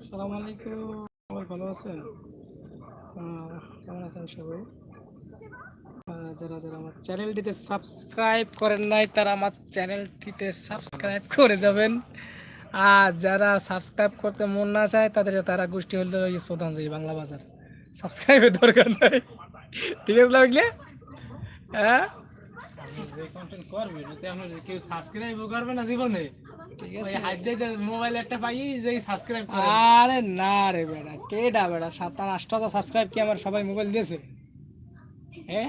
আসসালামু আলাইকুম। সবাই ভালো আছেন? কেমন আছেন সবাই? যারা যারা আমার চ্যানেলটিতে সাবস্ক্রাইব করেন নাই, তারা আমার চ্যানেলটিতে সাবস্ক্রাইব করে দেবেন। আর যারা সাবস্ক্রাইব করতে মন না চায়, তাদের তারা গোষ্ঠী হলে ওই সোধানজি বাংলা বাজার। সাবস্ক্রাইবের দরকার নাই। ঠিক আছে, লাগলে? হ্যাঁ? কেউ সাবস্ক্রাইব করবে না জীবনে। ঠিক আছে। হাত দিয়ে মোবাইল একটা পাই যে সাবস্ক্রাইব করে। আরে না রে বেটা কেডা বেটা? সাত আর হাজার সাবস্ক্রাইব কি আমার সবাই মোবাইল দিয়েছে? হ্যাঁ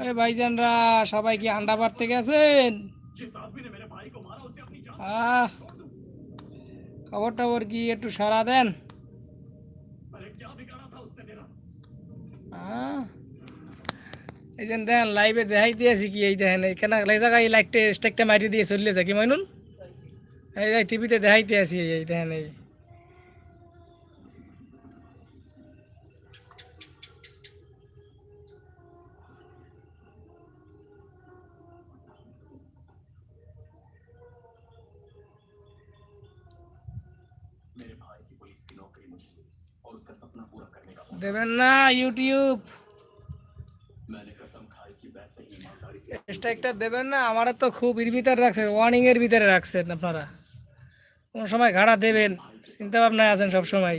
ওই ভাইজানরা সবাই কি আন্ডা পারতে গেছেন? আহ খবর টবর কি একটু সারা দেন? আহ, এই যে দেন লাইভে দেখাই দিয়েছি কি এই দেখেন এখানে এই জায়গায় এই লাইটটা স্টেকটা মারি দিয়ে চললে যায় কি মাইনুল এই যে টিভিতে দেখাইতে আছি এই দেখেন এই দেবেন না ইউটিউব স্ট্রাইকটা দেবেন না, আমারা তো খুব এর ভিতরে রাখছেন ওয়ার্নিং এর ভিতরে রাখছেন আপনারা। কোন সময় ঘাড়া দেবেন, চিন্তা ভাবনায় আছেন সব সময়।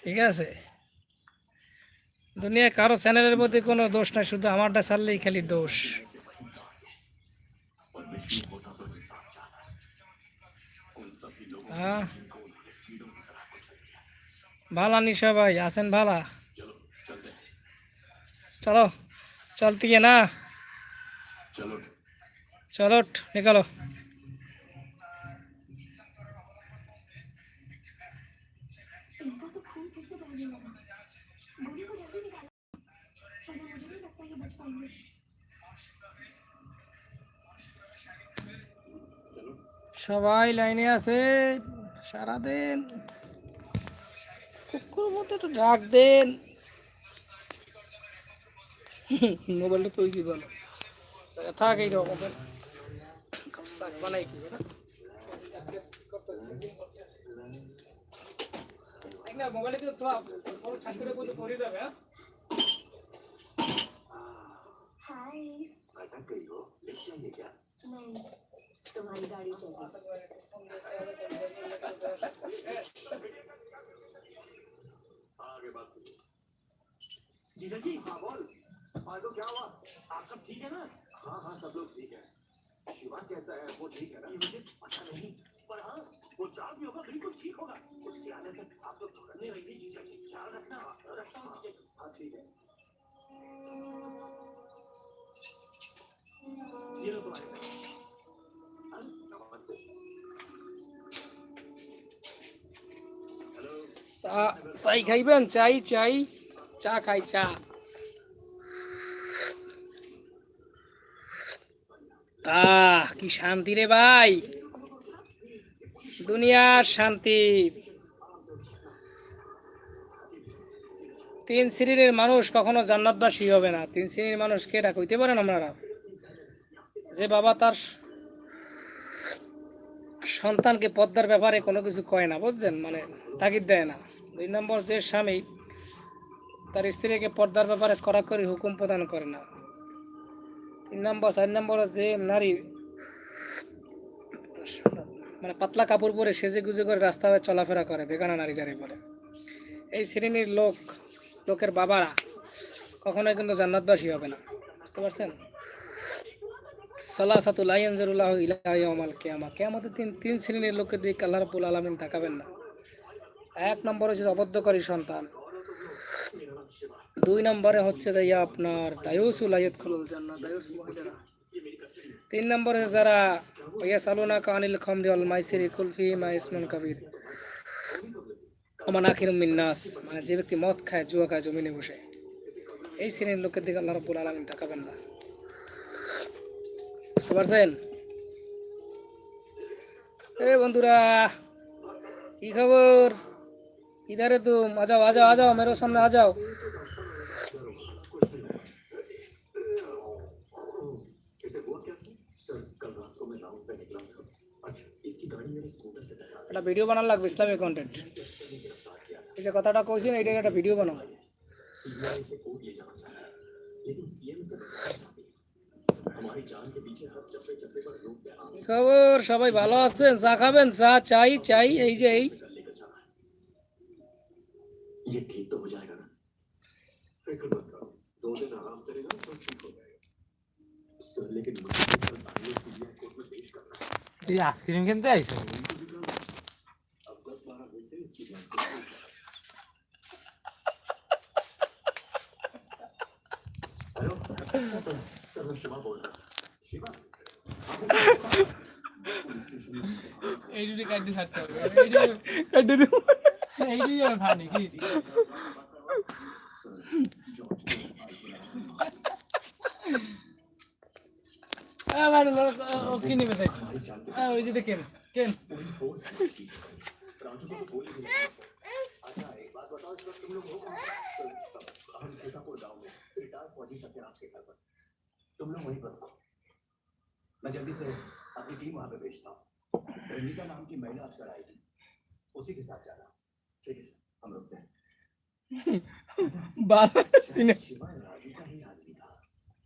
ঠিক আছে? দুনিয়া কারও চ্যানেলের প্রতি কোনো দোষ নাই, শুধু আমারটা ছাড়লেই খালি দোষ। হ্যাঁ ভালা নি সবাই, আছেন ভালা? चलो चलती है ना चलो चलो निकालो সবাই লাইনে আছে, সারাদিন। কুকুর মতো একটু ডাক দেন। মোবাইলটা তো হয়েছি বলো থাক এই মোবাইল শাক বানাই কি না মোবাইলে তো ঠাস করে বলতে পড়ে যাবে হ্যাঁ हाय नहीं तुम्हारी गाड़ी चाहिए जीजा जी हाँ बोल हाँ तो क्या हुआ आप सब ठीक है ना हाँ हाँ सब लोग ठीक है शिवा कैसा है वो ठीक है ना ये मुझे पता नहीं पर हाँ वो जहाँ भी होगा बिल्कुल ठीक होगा उसके आने तक आप लोग झगड़ने रहिए जीजा जी ख्याल रखना रखता हूँ जीजा जी हाँ ठीक है ये लो तुम्हारे पैसे। हाँ, नमस्ते हेलो চা চাই খাইবেন চাই চাই চা খাই চা আহ, কি শান্তি রে ভাই। দুনিয়ার শান্তি। তিন শ্রেণির মানুষ কখনো জান্নাতবাসী হবে না। তিন শ্রেণির মানুষ কে ডাক হইতে পারেন আপনারা? যে বাবা তার সন্তানকে পদ্মার ব্যাপারে কোনো কিছু কয় না, বুঝছেন? মানে তাগিদ দেয় না। দুই নম্বর যে স্বামী তার স্ত্রীকে পর্দার ব্যাপারে কড়াকড়ি হুকুম প্রদান করে না। তিন নম্বর, চার নম্বর যে নারী। মানে পাতলা কাপড় পরে সেজে গুজে করে রাস্তায় চলাফেরা করে, বেগানা নারী যারে বলে। এই শ্রেণির লোক, লোকের বাবারা কখনোই কিন্তু জান্নাতবাসী হবে না। বুঝতে পারছেন? সালাসাতুল আইয়ানজারুল্লাহ ইলাহা ইয়াউমাল কিয়ামা। কিয়ামতের তিন তিন শ্রেণির লোকের দিকে আল্লাহ রাব্বুল আলামিন তাকাবেন না। এক নম্বর হচ্ছে অবদ্ধকারী সন্তান। দুই নম্বরে হচ্ছে যাইয়া আপনার দায়ুস উলায়ত খুলুল জান্না দায়ুস মহিলারা। তিন নম্বরে যারা ওয়া সালুনা কানিল খমরি অল মাইসিরি কুলফি মাইসমান কবির। ওমান আখির মিন্নাস মানে যে ব্যক্তি মদ খায়, জুয়া খায়, জমিনে বসে। এই শ্রেণির লোকের দিকে আল্লাহ রাব্বুল আলামিন তাকাবেন না। বুঝতে পারছেন? এ বন্ধুরা, কি খবর? ইধারে তুম? আজাও আজাও আজাও মেরো সামনে আজাও একটা ভিডিও বানানো লাগবে ইসলামিক কন্টেন্ট এই যে কথাটা কইছি না এটাকে একটা ভিডিও বানাও কি খবর সবাই ভালো আছেন চা খাবেন চা চাই চাই এই যে এই ये ठीक तो हो जाएगा ना फिक्र मत करो दो दिन आराम करेगा तो ठीक हो जाएगा सर लेकिन তুই আইসক্রিম কিনতে আইস এই দিকে কাটি সাথে এই দিকে কাটি এই দিকে ফানি কি? में रिटायर्ड फौजी सत्यराज के घर पर तुम लोग वहीं पर रुको मैं जल्दी से अपनी टीम वहां पे भेजता हूँ रंजीता नाम की महिला अफसर आएगी उसी के साथ जाना ठीक है सर हम रुकते हैं বাল সিনে शिवा राजू का ही आदमी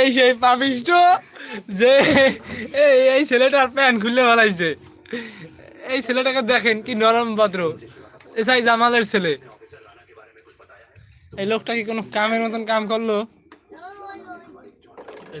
এই সেই পাপিষ্ট যে, এই এই ছেলেটার প্যান্ট খুললে ফেলাইছে এই ছেলেটাকে দেখেন কি নরম ভদ্র। এসাই জামালের ছেলে। এই লোকটা কি কোনো কামের মতন কাম করল? এই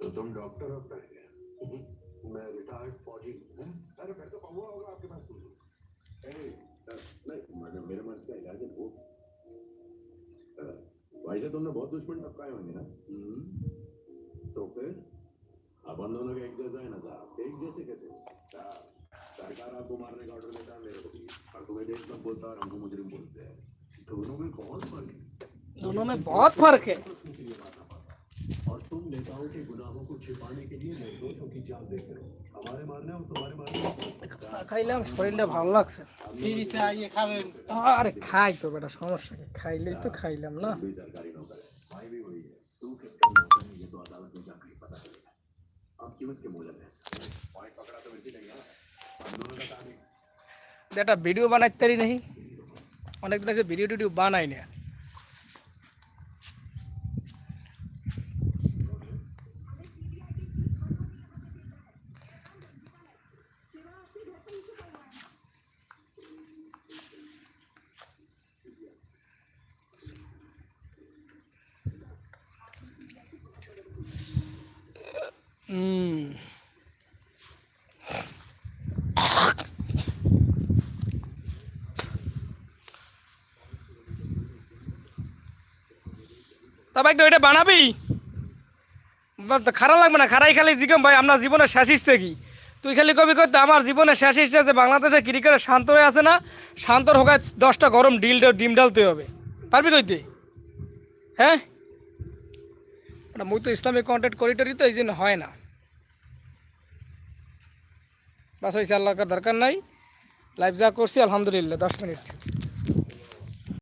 तो तुम डॉक्टर है मैं रिटायर्ड फौजी अरे फिर तो पहुआ होगा आपके पास नहीं मैडम मेरे मर्ज का इलाज है वो भाई से तुमने बहुत दुश्मन टपकाए होंगे ना तो फिर अपन दोनों का एक जैसा है ना साहब एक जैसे कैसे साहब, सरकार आपको मारने का ऑर्डर देता है मेरे को भी और तुम्हें देशभक्त बोलता है और हमको मुजरिम बोलते हैं दोनों में बहुत फर्क है दोनों में बहुत फर्क है के लिए मारना पड़ता और तुम नेताओं के गुनाहों को छिपाने के लिए निर्दोषों की जान देते हो हमारे मारने और तुम्हारे मारने চা খাইলাম শরীরটা ভালো লাগছে ফিরিছে আইয়ে খাবেন আরে খাই তো বেটা সমস্যা কি খাইলেই তো খাইলাম না একটা ভিডিও বানাইতে পারি নাহি অনেকদিন আছে ভিডিও টিডিও বানাই না তবে একটু এটা বানাবি? খারাপ লাগবে না, খারাই খালি জিগম ভাই, আমরা জীবনে শেষ কি? তুই খালি কবি করতে আমার জীবনে শেষ ইচ্ছে আছে বাংলাদেশে ক্রিকেটে শান্ত হয়ে আছে না শান্তর হোক দশটা গরম ডিল ডিম ডালতে হবে। পারবি কইতে হ্যাঁ? ওটা মুই তো ইসলামিক কন্টেন্ট করিটরি তো, এই জন্য হয় না। বাস হয়েছে আল্লাহর দরকার নাই। লাইভ যা করছি আলহামদুলিল্লাহ দশ মিনিট।